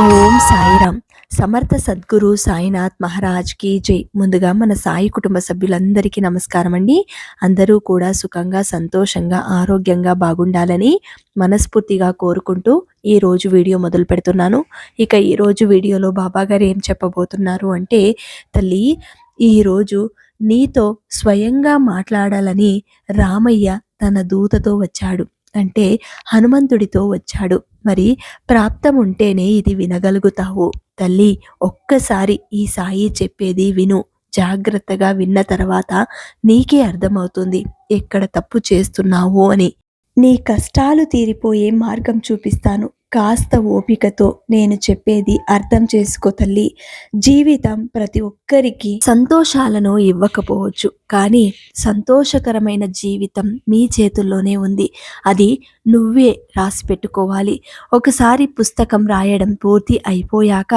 ఓం సాయిరామ్. సమర్థ సద్గురు సాయినాథ్ మహారాజ్కి జై. ముందుగా మన సాయి కుటుంబ సభ్యులందరికీ నమస్కారం అండి అందరూ కూడా సుఖంగా సంతోషంగా ఆరోగ్యంగా బాగుండాలని మనస్ఫూర్తిగా కోరుకుంటూ ఈ రోజు వీడియో మొదలు పెడుతున్నాను. ఇక ఈరోజు వీడియోలో బాబా గారు ఏం చెప్పబోతున్నారు అంటే తల్లి ఈరోజు నీతో స్వయంగా మాట్లాడాలని రామయ్య తన దూతతో వచ్చాడు. అంటే హనుమంతుడితో వచ్చాడు. మరి ప్రాప్తం ఉంటేనే ఇది వినగలుగుతావు. తల్లి ఒక్కసారి ఈ సాయి చెప్పేది విను. జాగ్రత్తగా విన్న తర్వాత నీకే అర్థమవుతుంది. ఎక్కడ తప్పు చేస్తున్నావు అని. నీ కష్టాలు తీరిపోయే మార్గం చూపిస్తాను. కాస్త ఓపికతో నేను చెప్పేది అర్థం చేసుకో తల్లి. జీవితం ప్రతి ఒక్కరికి సంతోషాలను ఇవ్వకపోవచ్చు. కానీ సంతోషకరమైన జీవితం మీ చేతుల్లోనే ఉంది. అది నువ్వే రాసి పెట్టుకోవాలి. ఒకసారి పుస్తకం రాయడం పూర్తి అయిపోయాక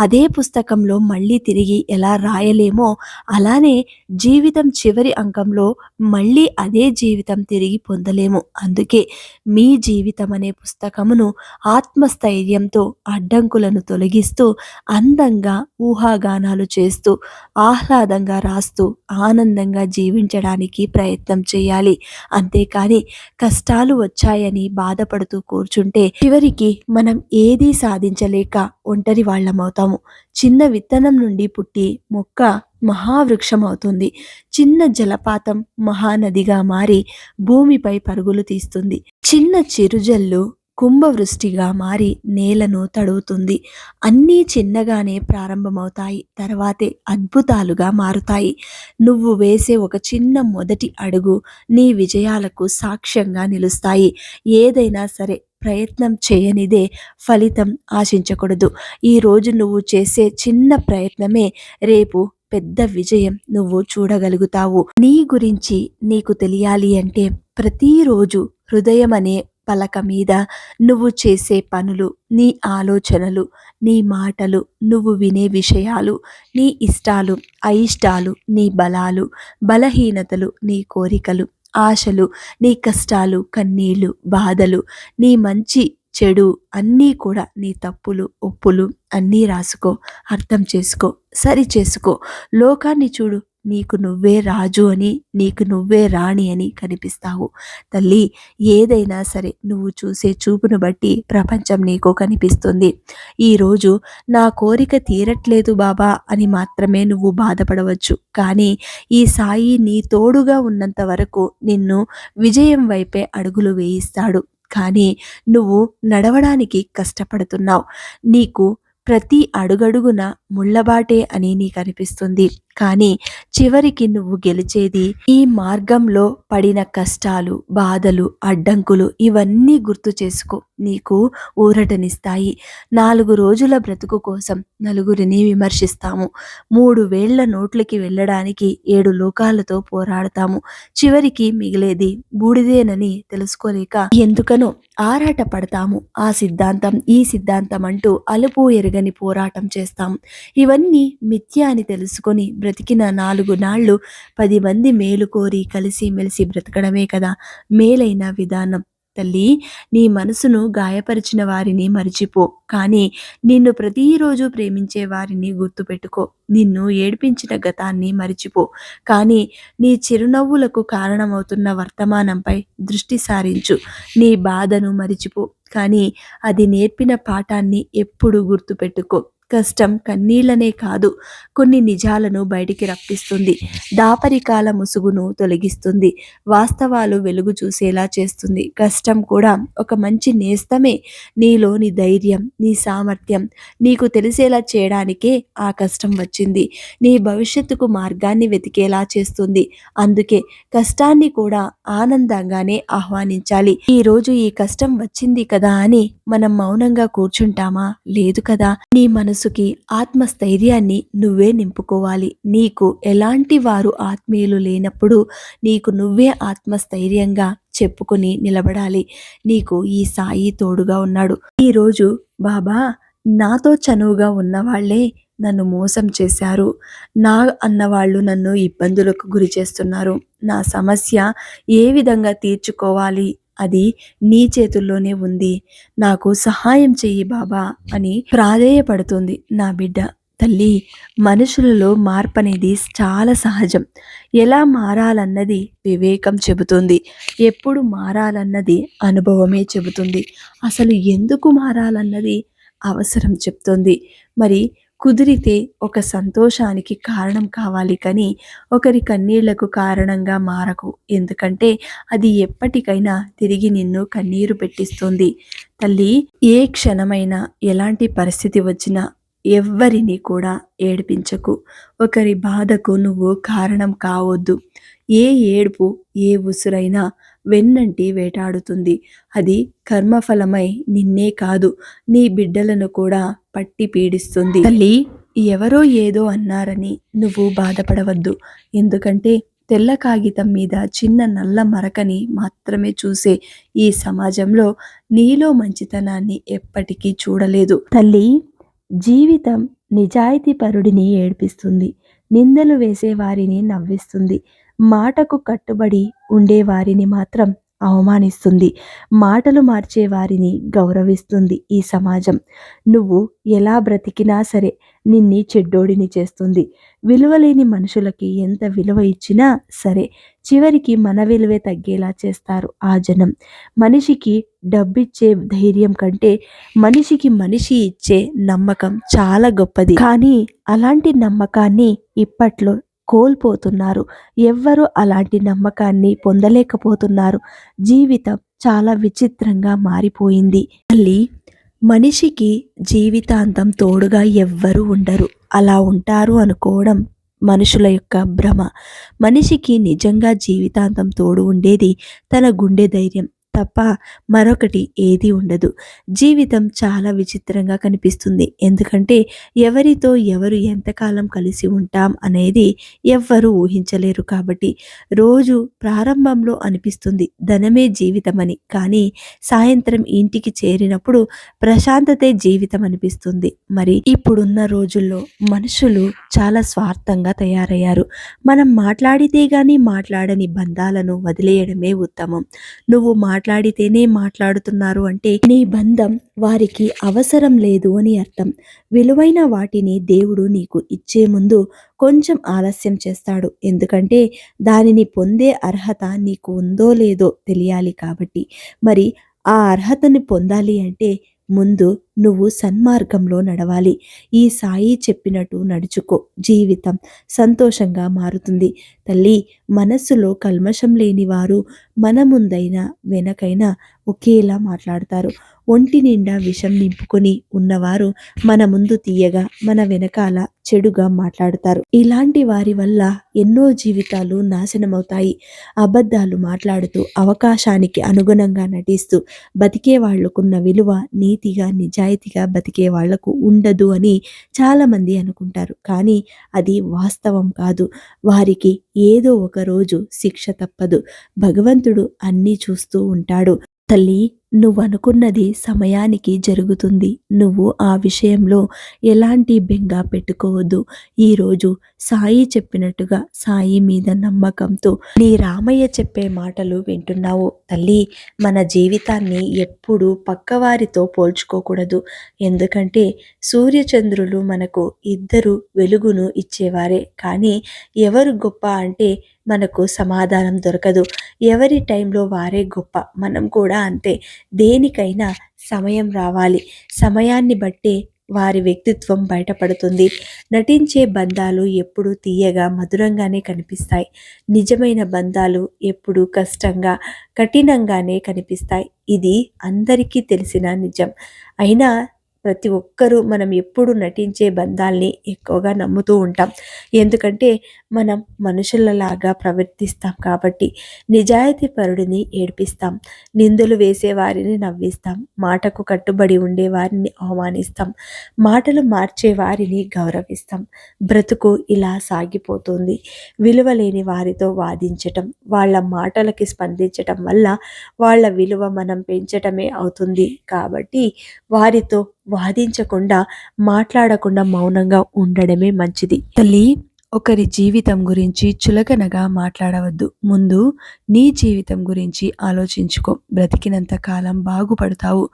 అదే పుస్తకంలో మళ్ళీ తిరిగి ఎలా రాయలేమో అలానే జీవితం చివరి అంకంలో మళ్ళీ అదే జీవితం తిరిగి పొందలేము. అందుకే మీ జీవితం అనే పుస్తకమును ఆత్మస్థైర్యంతో అడ్డంకులను తొలగిస్తూ అందంగా ఊహాగానాలు చేస్తూ ఆహ్లాదంగా రాస్తూ ఆనందంగా జీవించడానికి ప్రయత్నం చేయాలి. అంతేకాని కష్టాలు వచ్చాయని బాధపడుతూ కూర్చుంటే చివరికి మనం ఏదీ సాధించలేక ఒంటరి వాళ్ళమవుతాము. చిన్న విత్తనం నుండి పుట్టి మొక్క మహావృక్షం అవుతుంది చిన్న జలపాతం మహానదిగా మారి భూమిపై పరుగులు తీస్తుంది. చిన్న చిరుజల్లు కుంభవృష్టిగా మారి నేలను తడువుతుంది. అన్నీ చిన్నగానే ప్రారంభమవుతాయి. తర్వాతే అద్భుతాలుగా మారుతాయి. నువ్వు వేసే ఒక చిన్న మొదటి అడుగు నీ విజయాలకు సాక్ష్యంగా నిలుస్తాయి. ఏదైనా సరే ప్రయత్నం చేయనిదే ఫలితం ఆశించకూడదు. ఈరోజు నువ్వు చేసే చిన్న ప్రయత్నమే రేపు పెద్ద విజయం నువ్వు చూడగలుగుతావు. నీ గురించి నీకు తెలియాలి అంటే ప్రతిరోజు హృదయం అనే పలక మీద నువ్వు చేసే పనులు నీ ఆలోచనలు నీ మాటలు నువ్వు వినే విషయాలు నీ ఇష్టాలు అయిష్టాలు నీ బలాలు బలహీనతలు నీ కోరికలు ఆశలు నీ కష్టాలు కన్నీళ్ళు బాధలు నీ మంచి చెడు అన్నీ కూడా నీ తప్పులు ఒప్పులు అన్నీ రాసుకో అర్థం చేసుకో సరి చేసుకో. లోకాన్ని చూడు నీకు నువ్వే రాజు అని నీకు నువ్వే రాణి అని కనిపిస్తావు. తల్లి ఏదైనా సరే నువ్వు చూసే చూపును బట్టి ప్రపంచం నీకు కనిపిస్తుంది. ఈరోజు నా కోరిక తీరట్లేదు బాబా అని మాత్రమే నువ్వు బాధపడవచ్చు. కానీ ఈ సాయి నీ తోడుగా ఉన్నంత వరకు నిన్ను విజయం వైపే అడుగులు వేయిస్తాడు. కానీ నువ్వు నడవడానికి కష్టపడుతున్నావు. నీకు ప్రతి అడుగడుగున ముళ్ళబాటే అని నీకు అనిపిస్తుంది కానీ చివరికి నువ్వు గెలిచేది ఈ మార్గంలో పడిన కష్టాలు బాధలు అడ్డంకులు ఇవన్నీ గుర్తు చేసుకో. నీకు ఊరటనిస్తాయి. నాలుగు రోజుల బ్రతుకు కోసం నలుగురిని విమర్శిస్తాము. మూడు వేళ్ళ నోట్లకి వెళ్ళడానికి ఏడు లోకాలతో పోరాడతాము. చివరికి మిగిలేది బూడిదేనని తెలుసుకోలేక ఎందుకనో ఆరాట పడతాము ఆ సిద్ధాంతం ఈ సిద్ధాంతం అంటూ అలుపు లేదని పోరాటం చేస్తాం. ఇవన్నీ మిథ్య అని తెలుసుకొని బ్రతికిన నాలుగు నాళ్ళు పది మంది మేలు కోరి కలిసి మెలిసి బ్రతకడమే కదా మేలైన విధానం. తల్లి నీ మనసును గాయపరిచిన వారిని మరిచిపో. కానీ నిన్ను ప్రతిరోజు ప్రేమించే వారిని గుర్తుపెట్టుకో. నిన్ను ఏడిపించిన గతాన్ని మరిచిపో. కానీ నీ చిరునవ్వులకు కారణమవుతున్న వర్తమానంపై దృష్టి సారించు. నీ బాధను మరిచిపో. కానీ అది నేర్పిన పాఠాన్ని ఎప్పుడు గుర్తుపెట్టుకో. కష్టం కన్నీళ్ళనే కాదు కొన్ని నిజాలను బయటికి రప్పిస్తుంది. దాపరికాల ముసుగును తొలగిస్తుంది. వాస్తవాలు వెలుగు చూసేలా చేస్తుంది. కష్టం కూడా ఒక మంచి నేస్తమే. నీలోని ధైర్యం నీ సామర్థ్యం నీకు తెలిసేలా చేయడానికే ఆ కష్టం వచ్చింది. నీ భవిష్యత్తుకు మార్గాన్ని వెతికేలా చేస్తుంది. అందుకే కష్టాన్ని కూడా ఆనందంగానే ఆహ్వానించాలి. ఈ రోజు ఈ కష్టం వచ్చింది కదా అని మనం మౌనంగా కూర్చుంటామా? లేదు కదా. నీ మనసుకి ఆత్మస్థైర్యాన్ని నువ్వే నింపుకోవాలి. నీకు ఎలాంటి వారు ఆత్మీయులు లేనప్పుడు నీకు నువ్వే ఆత్మస్థైర్యంగా చెప్పుకొని నిలబడాలి. నీకు ఈ సాయి తోడుగా ఉన్నాడు. ఈరోజు బాబా నాతో చనువుగా ఉన్నవాళ్ళే నన్ను మోసం చేశారు. నా అన్నవాళ్ళు నన్ను ఇబ్బందులకు గురి చేస్తున్నారు. నా సమస్య ఏ విధంగా తీర్చుకోవాలి? అది నీ చేతుల్లోనే ఉంది. నాకు సహాయం చెయ్యి బాబా అని ప్రాధేయపడుతుంది నా బిడ్డ. తల్లి మనుషులలో మార్పు అనేది చాలా సహజం. ఎలా మారాలన్నది వివేకం చెబుతుంది. ఎప్పుడు మారాలన్నది అనుభవమే చెబుతుంది. అసలు ఎందుకు మారాలన్నది అవసరం చెప్తుంది. మరి కుదిరితే ఒక సంతోషానికి కారణం కావాలి కానీ ఒకరి కన్నీళ్ళకు కారణంగా మారకు. ఎందుకంటే అది ఎప్పటికైనా తిరిగి నిన్ను కన్నీరు పెట్టిస్తుంది. తల్లి ఏ క్షణమైనా ఎలాంటి పరిస్థితి వచ్చినా ఎవ్వరిని కూడా ఏడిపించకు. ఒకరి బాధకు నువ్వు కారణం కావద్దు. ఏ ఏడుపు ఏ ఉసురైనా వెన్నంటి వేటాడుతుంది. అది కర్మఫలమై నిన్నే కాదు నీ బిడ్డలను కూడా పట్టి పీడిస్తుంది. తల్లి ఎవరో ఏదో అన్నారని నువ్వు బాధపడవద్దు. ఎందుకంటే తెల్ల కాగితం మీద చిన్న నల్ల మరకని మాత్రమే చూసే ఈ సమాజంలో నీలో మంచితనాన్ని ఎప్పటికీ చూడలేదు. తల్లి జీవితం నిజాయితీపరుడిని ఏడ్పిస్తుంది. నిందలు వేసే వారిని నవ్విస్తుంది. మాటకు కట్టుబడి ఉండేవారిని మాత్రం అవమానిస్తుంది. మాటలు మార్చే వారిని గౌరవిస్తుంది ఈ సమాజం. నువ్వు ఎలా బ్రతికినా సరే నిన్ని చెడ్డోడిని చేస్తుంది. విలువలేని మనుషులకి ఎంత విలువ ఇచ్చినా సరే చివరికి మన విలువే తగ్గేలా చేస్తారు ఆ జనం. మనిషికి డబ్బిచ్చే ధైర్యం కంటే మనిషికి మనిషి ఇచ్చే నమ్మకం చాలా గొప్పది. కానీ అలాంటి నమ్మకాన్ని ఇప్పట్లో కోల్పోతున్నారు. ఎవ్వరూ అలాంటి నమ్మకాన్ని పొందలేకపోతున్నారు. జీవితం చాలా విచిత్రంగా మారిపోయింది. తల్లి మనిషికి జీవితాంతం తోడుగా ఎవ్వరూ ఉండరు. అలా ఉంటారు అనుకోవడం మనుషుల యొక్క భ్రమ. మనిషికి నిజంగా జీవితాంతం తోడు ఉండేది తన గుండె ధైర్యం. తప్ప మరొకటి ఏది ఉండదు. జీవితం చాలా విచిత్రంగా కనిపిస్తుంది. ఎందుకంటే ఎవరితో ఎవరు ఎంతకాలం కలిసి ఉంటాం అనేది ఎవ్వరూ ఊహించలేరు కాబట్టి రోజు ప్రారంభంలో అనిపిస్తుంది ధనమే జీవితమని. కానీ సాయంత్రం ఇంటికి చేరినప్పుడు ప్రశాంతతే జీవితం అనిపిస్తుంది. మరి ఇప్పుడున్న రోజుల్లో మనుషులు చాలా స్వార్థంగా తయారయ్యారు. మనం మాట్లాడితే గాని మాట్లాడని బంధాలను వదిలేయడమే ఉత్తమం. నువ్వు మాట్లాడితేనే మాట్లాడుతున్నారు అంటే నీ బంధం వారికి అవసరం లేదు అని అర్థం. విలువైన వాటిని దేవుడు నీకు ఇచ్చే ముందు కొంచెం ఆలస్యం చేస్తాడు. ఎందుకంటే దానిని పొందే అర్హత నీకు ఉందో లేదో తెలియాలి కాబట్టి. మరి ఆ అర్హతని పొందాలి అంటే ముందు నువ్వు సన్మార్గంలో నడవాలి. ఈ సాయి చెప్పినట్టు నడుచుకో. జీవితం సంతోషంగా మారుతుంది. తల్లి మనస్సులో కల్మషం లేని వారు మన ముందైనా వెనకైనా ఒకేలా మాట్లాడతారు. ఒంటి నిండా విషం నింపుకొని ఉన్నవారు మన ముందు తీయగా మన వెనకాల చెడుగా మాట్లాడతారు. ఇలాంటి వారి వల్ల ఎన్నో జీవితాలు నాశనమవుతాయి. అబద్ధాలు మాట్లాడుతూ అవకాశానికి అనుగుణంగా నటిస్తూ బతికే వాళ్ళకున్న విలువ నీతిగా నిజాయితీగా బతికే వాళ్ళకు ఉండదు అని చాలామంది అనుకుంటారు. కానీ అది వాస్తవం కాదు. వారికి ఏదో ఒక రోజు శిక్ష తప్పదు. భగవంతుడు అన్నీ చూస్తూ ఉంటాడు. తల్లి నువ్వు అనుకున్నది సమయానికి జరుగుతుంది. నువ్వు ఆ విషయంలో ఎలాంటి బెంగ పెట్టుకోవద్దు. ఈరోజు సాయి చెప్పినట్టుగా సాయి మీద నమ్మకంతో నీ రామయ్య చెప్పే మాటలు వింటున్నావు తల్లి. మన జీవితాన్ని ఎప్పుడూ పక్కవారితో పోల్చుకోకూడదు. ఎందుకంటే సూర్యచంద్రులు మనకు ఇద్దరు వెలుగును ఇచ్చేవారే. కానీ ఎవరు గొప్ప అంటే మనకు సమాధానం దొరకదు. ఎవరి టైంలో వారే గొప్ప. మనం కూడా అంతే. దేనికైనా సమయం రావాలి. సమయాన్ని బట్టే వారి వ్యక్తిత్వం బయటపడుతుంది. నటించే బంధాలు ఎప్పుడూ తీయగా మధురంగానే కనిపిస్తాయి. నిజమైన బంధాలు ఎప్పుడూ కష్టంగా కఠినంగానే కనిపిస్తాయి. ఇది అందరికీ తెలిసిన నిజం. అయినా ప్రతి ఒక్కరూ మనం ఎప్పుడు నటించే బంధాల్ని ఎక్కువగా నమ్ముతూ ఉంటాం. ఎందుకంటే మనం మనుషులలాగా ప్రవర్తిస్తాం కాబట్టి నిజాయితీ పరుడిని ఏడిపిస్తాం. నిందులు వేసేవారిని నవ్విస్తాం. మాటకు కట్టుబడి ఉండే వారిని అవమానిస్తాం. మాటలు మార్చే వారిని గౌరవిస్తాం. బ్రతుకు ఇలా సాగిపోతుంది. విలువ లేని వారితో వాదించటం వాళ్ళ మాటలకి స్పందించటం వల్ల వాళ్ళ విలువ మనం పెంచటమే అవుతుంది. కాబట్టి వారితో వాదించకుండా మాట్లాడకుండా మౌనంగా ఉండడమే మంచిది. తల్లి ఒకరి జీవితం గురించి చులకనగా మాట్లాడవద్దు. ముందు నీ జీవితం గురించి ఆలోచించుకో. బ్రతికినంత కాలం బాగుపడతావు.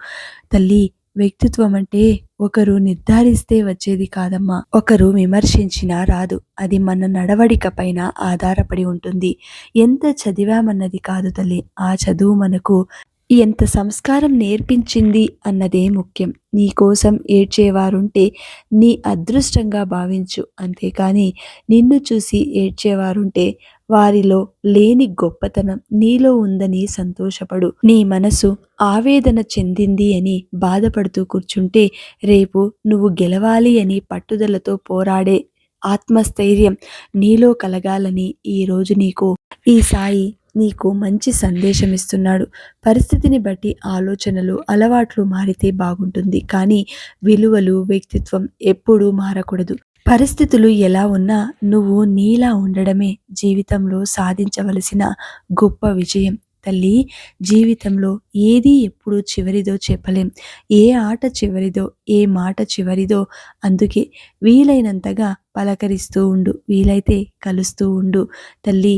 తల్లి వ్యక్తిత్వం అంటే ఒకరు నిర్ధారిస్తే వచ్చేది కాదమ్మా. ఒకరు విమర్శించినా రాదు. అది మన నడవడిక పైన ఆధారపడి ఉంటుంది. ఎంత చదివామన్నది కాదు తల్లి. ఆ చదువు మనకు ఎంత సంస్కారం నేర్పించింది అన్నదే ముఖ్యం. నీ కోసం ఏడ్చేవారుంటే నీ అదృష్టంగా భావించు అంతేకాని నిన్ను చూసి ఏడ్చేవారుంటే వారిలో లేని గొప్పతనం నీలో ఉందని సంతోషపడు. నీ మనసు ఆవేదన చెందింది అని బాధపడుతూ కూర్చుంటే రేపు నువ్వు గెలవాలి అని పట్టుదలతో పోరాడే ఆత్మస్థైర్యం నీలో కలగాలని ఈరోజు నీకు ఈ సాయి నీకు మంచి సందేశం ఇస్తున్నాడు పరిస్థితిని బట్టి ఆలోచనలు అలవాట్లు మారితే బాగుంటుంది. కానీ విలువలు వ్యక్తిత్వం ఎప్పుడూ మారకూడదు. పరిస్థితులు ఎలా ఉన్నా నువ్వు నీలా ఉండడమే జీవితంలో సాధించవలసిన గొప్ప విజయం. తల్లి జీవితంలో ఏది ఎప్పుడు చివరిదో చెప్పలేం. ఏ ఆట చివరిదో ఏ మాట చివరిదో అందుకే వీలైనంతగా పలకరిస్తూ ఉండు వీలైతే కలుస్తూ ఉండు. తల్లి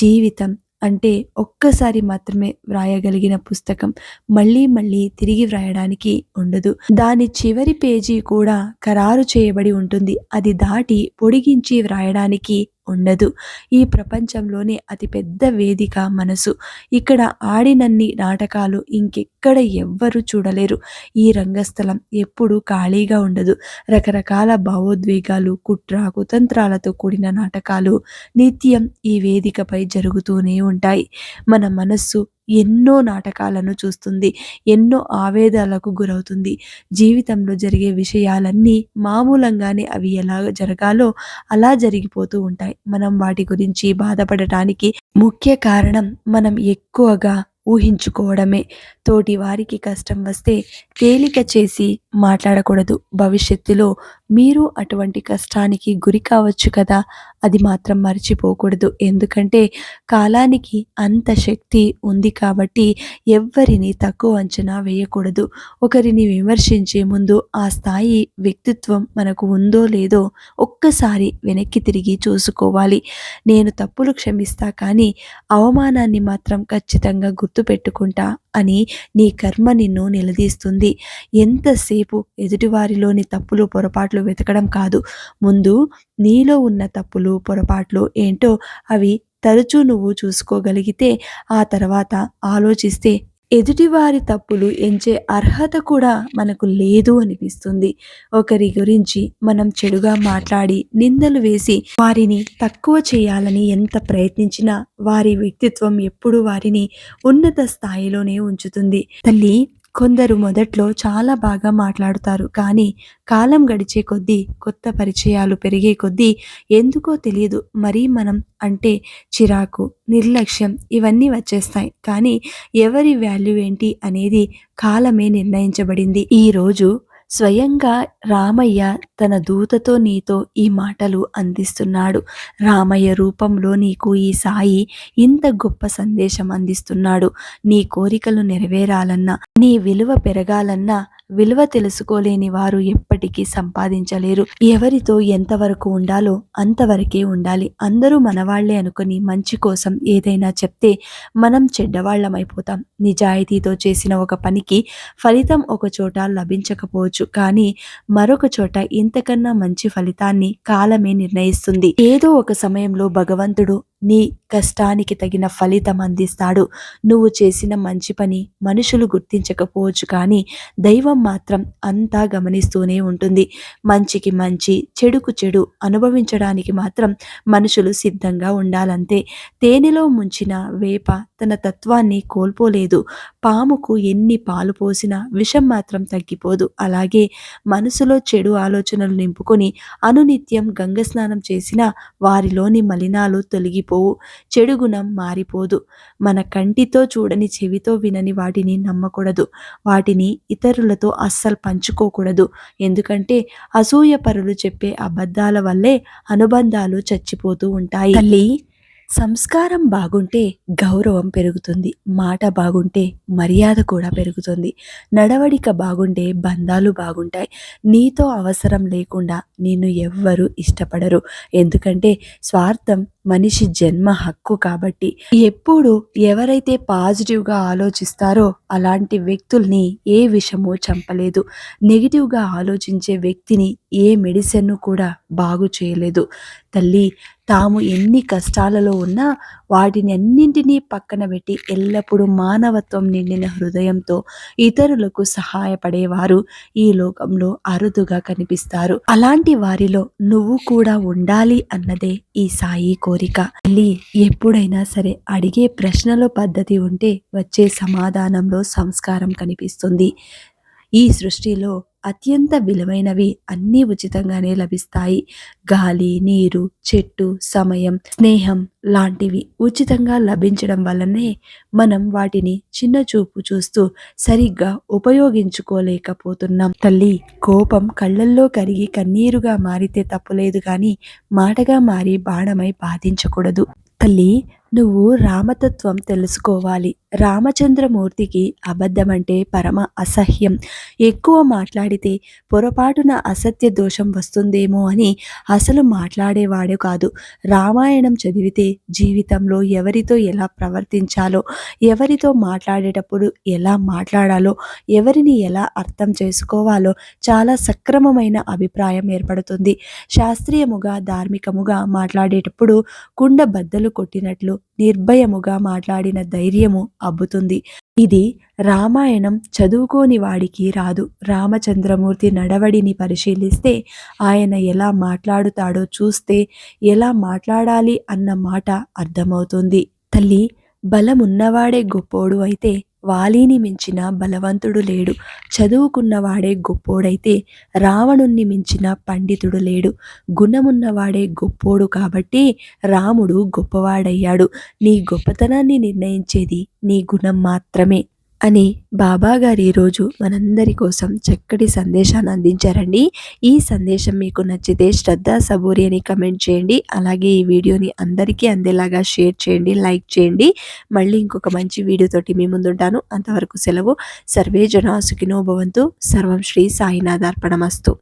జీవితం అంటే ఒక్కసారి మాత్రమే వ్రాయగలిగిన పుస్తకం మళ్ళీ మళ్ళీ తిరిగి వ్రాయడానికి ఉండదు. దాని చివరి పేజీ కూడా ఖరారు చేయబడి ఉంటుంది. అది దాటి పొడిగించి వ్రాయడానికి ఉండదు. ఈ ప్రపంచంలోనే అతిపెద్ద వేదిక మనసు. ఇక్కడ ఆడినన్ని నాటకాలు ఇంకెక్కడ ఎవ్వరూ చూడలేరు. ఈ రంగస్థలం ఎప్పుడూ ఖాళీగా ఉండదు. రకరకాల భావోద్వేగాలు కుట్ర కుతంత్రాలతో కూడిన నాటకాలు నిత్యం ఈ వేదికపై జరుగుతూనే ఉంటాయి. మన మనస్సు ఎన్నో నాటకాలను చూస్తుంది ఎన్నో ఆవేదాలకు గురవుతుంది. జీవితంలో జరిగే విషయాలన్నీ మామూలంగానే అవి ఎలా జరగాలో అలా జరిగిపోతూ ఉంటాయి. మనం వాటి గురించి బాధపడటానికి ముఖ్య కారణం మనం ఎక్కువగా ఊహించుకోవడమే. తోటి వారికి కష్టం వస్తే తేలిక చేసి మాట్లాడకూడదు. భవిష్యత్తులో మీరు అటువంటి కష్టానికి గురి కావచ్చు కదా? అది మాత్రం మర్చిపోకూడదు. ఎందుకంటే కాలానికి అంత శక్తి ఉంది కాబట్టి ఎవ్వరిని తక్కువ అంచనా వేయకూడదు. ఒకరిని విమర్శించే ముందు ఆ స్థాయి వ్యక్తిత్వం మనకు ఉందో లేదో ఒక్కసారి వెనక్కి తిరిగి చూసుకోవాలి. నేను తప్పులు క్షమిస్తా కానీ అవమానాన్ని మాత్రం ఖచ్చితంగా గుర్తుపెట్టుకుంటా అని నీ కర్మ నిన్ను నిలదీస్తుంది. ఎంతసేపు ఎదుటివారిలోని తప్పులు పొరపాట్లు వెతకడం కాదు. ముందు నీలో ఉన్న తప్పులు పొరపాట్లు ఏంటో అవి తరచూ నువ్వు చూసుకోగలిగితే ఆ తర్వాత ఆలోచిస్తే ఎదుటివారి తప్పులు ఎంచే అర్హత కూడా మనకు లేదు అనిపిస్తుంది. ఒకరి గురించి మనం చెడుగా మాట్లాడి నిందలు వేసి వారిని తక్కువ చేయాలని ఎంత ప్రయత్నించినా వారి వ్యక్తిత్వం ఎప్పుడు వారిని ఉన్నత స్థాయిలోనే ఉంచుతుంది. తల్లి కొందరు మొదట్లో చాలా బాగా మాట్లాడుతారు కానీ కాలం గడిచే కొద్దీ కొత్త పరిచయాలు పెరిగే కొద్దీ ఎందుకో తెలియదు. మరీ మనం అంటే చిరాకు నిర్లక్ష్యం ఇవన్నీ వచ్చేస్తాయి. కానీ ఎవరి వాల్యూ ఏంటి అనేది కాలమే నిర్ణయించబడింది. ఈరోజు స్వయంగా రామయ్య తన దూతతో నీతో ఈ మాటలు అందిస్తున్నాడు. రామయ్య రూపంలో నీకు ఈ సాయి ఇంత గొప్ప సందేశం అందిస్తున్నాడు. నీ కోరికలు నెరవేరాలన్నా నీ విలువ పెరగాలన్నా విలువ తెలుసుకోలేని వారు ఎప్పటి ఎప్పటికీ సంపాదించలేరు. ఎవరితో ఎంతవరకు ఉండాలో అంతవరకే ఉండాలి. అందరూ మనవాళ్ళే అనుకుని మంచి కోసం ఏదైనా చెప్తే మనం చెడ్డవాళ్ళమైపోతాం. నిజాయితీతో చేసిన ఒక పనికి ఫలితం ఒక చోట లభించకపోవచ్చు. కానీ మరొక చోట ఇంతకన్నా మంచి ఫలితాన్ని కాలమే నిర్ణయిస్తుంది. ఏదో ఒక సమయంలో భగవంతుడు నీ కష్టానికి తగిన ఫలితం అందిస్తాడు. నువ్వు చేసిన మంచి పని మనుషులు గుర్తించకపోవచ్చు. కానీ దైవం మాత్రం అంతా గమనిస్తూనే ఉంటుంది. మంచికి మంచి చెడుకు చెడు అనుభవించడానికి మాత్రం మనుషులు సిద్ధంగా ఉండాలంతే. తేనెలో ముంచిన వేప తన తత్వాన్ని కోల్పోలేదు. పాముకు ఎన్ని పాలు పోసినా విషం మాత్రం తగ్గిపోదు. అలాగే మనసులో చెడు ఆలోచనలు నింపుకొని అనునిత్యం గంగ స్నానం చేసినా వారిలోని మలినాలు తొలగిపోవు. చెడు గుణం మారిపోదు. మన కంటితో చూడని చెవితో వినని వాటిని నమ్మకూడదు. వాటిని ఇతరులతో అస్సలు పంచుకోకూడదు. ఎందుకంటే అసూయ పరులు చెప్పే అబద్ధాల వల్లే అనుబంధాలు చచ్చిపోతూ ఉంటాయి. తల్లి సంస్కారం బాగుంటే గౌరవం పెరుగుతుంది మాట బాగుంటే మర్యాద కూడా పెరుగుతుంది నడవడిక బాగుంటే బంధాలు బాగుంటాయి. నీతో అవసరం లేకుండా నిన్ను ఎవ్వరూ ఇష్టపడరు. ఎందుకంటే స్వార్థం మనిషి జన్మ హక్కు కాబట్టి ఎప్పుడు ఎవరైతే పాజిటివ్గా ఆలోచిస్తారో అలాంటి వ్యక్తుల్ని ఏ విషము చంపలేదు. నెగిటివ్గా ఆలోచించే వ్యక్తిని ఏ మెడిసిన్ కూడా బాగు చేయలేదు. తల్లి తాము ఎన్ని కష్టాలలో ఉన్నా వాటిని అన్నింటినీ పక్కన పెట్టి ఎల్లప్పుడూ మానవత్వం నిండిన హృదయంతో ఇతరులకు సహాయపడేవారు ఈ లోకంలో అరుదుగా కనిపిస్తారు. అలాంటి వారిలో నువ్వు కూడా ఉండాలి అన్నదే ఈ సాయి కోరిక. తల్లి ఎప్పుడైనా సరే అడిగే ప్రశ్నలో పద్ధతి ఉంటే వచ్చే సమాధానంలో సంస్కారం కనిపిస్తుంది. ఈ సృష్టిలో అత్యంత విలువైనవి అన్నీ ఉచితంగానే లభిస్తాయి. గాలి నీరు చెట్టు సమయం స్నేహం లాంటివి ఉచితంగా లభించడం వల్లనే మనం వాటిని చిన్న చూపు చూస్తూ సరిగ్గా ఉపయోగించుకోలేకపోతున్నాం. తల్లి కోపం కళ్ళల్లో కరిగి కన్నీరుగా మారితే తప్పులేదు కానీ మాటగా మారి బాణమై బాధించకూడదు. తల్లి నువ్వు రామతత్వం తెలుసుకోవాలి. రామచంద్రమూర్తికి అబద్ధమంటే పరమ అసహ్యం. ఎక్కువ మాట్లాడితే పొరపాటున అసత్య దోషం వస్తుందేమో అని అసలు మాట్లాడేవాడు కాదు. రామాయణం చదివితే జీవితంలో ఎవరితో ఎలా ప్రవర్తించాలో ఎవరితో మాట్లాడేటప్పుడు ఎలా మాట్లాడాలో ఎవరిని ఎలా అర్థం చేసుకోవాలో చాలా సక్రమమైన అభిప్రాయం ఏర్పడుతుంది. శాస్త్రీయముగా ధార్మికముగా మాట్లాడేటప్పుడు కుండ బద్దలు కొట్టినట్లు నిర్భయముగా మాట్లాడిన ధైర్యము అబ్బుతుంది. ఇది రామాయణం చదువుకోని వాడికి రాదు. రామచంద్రమూర్తి నడవడిని పరిశీలిస్తే ఆయన ఎలా మాట్లాడుతాడో చూస్తే ఎలా మాట్లాడాలి అన్న మాట అర్థమవుతుంది. తల్లి బలమున్నవాడే గొప్పోడు అయితే వాలీని మించిన బలవంతుడు లేడు. చదువుకున్నవాడే గొప్పోడైతే రావణుణ్ణి మించిన పండితుడు లేడు. గుణమున్నవాడే గొప్పోడు కాబట్టి రాముడు గొప్పవాడయ్యాడు. నీ గొప్పతనాన్ని నిర్ణయించేది నీ గుణం మాత్రమే. అని బాబాగారు ఈరోజు మనందరి కోసం చక్కటి సందేశాన్ని అందించారండి. ఈ సందేశం మీకు నచ్చితే శ్రద్ధ సబూరి అని కమెంట్ చేయండి. అలాగే ఈ వీడియోని అందరికీ అందేలాగా షేర్ చేయండి లైక్ చేయండి. మళ్ళీ ఇంకొక మంచి వీడియోతోటి మీ ముందుంటాను. అంతవరకు సెలవు. సర్వే జనా సుఖినో భవంతు. సర్వం శ్రీ సాయినాథార్పణమస్తు.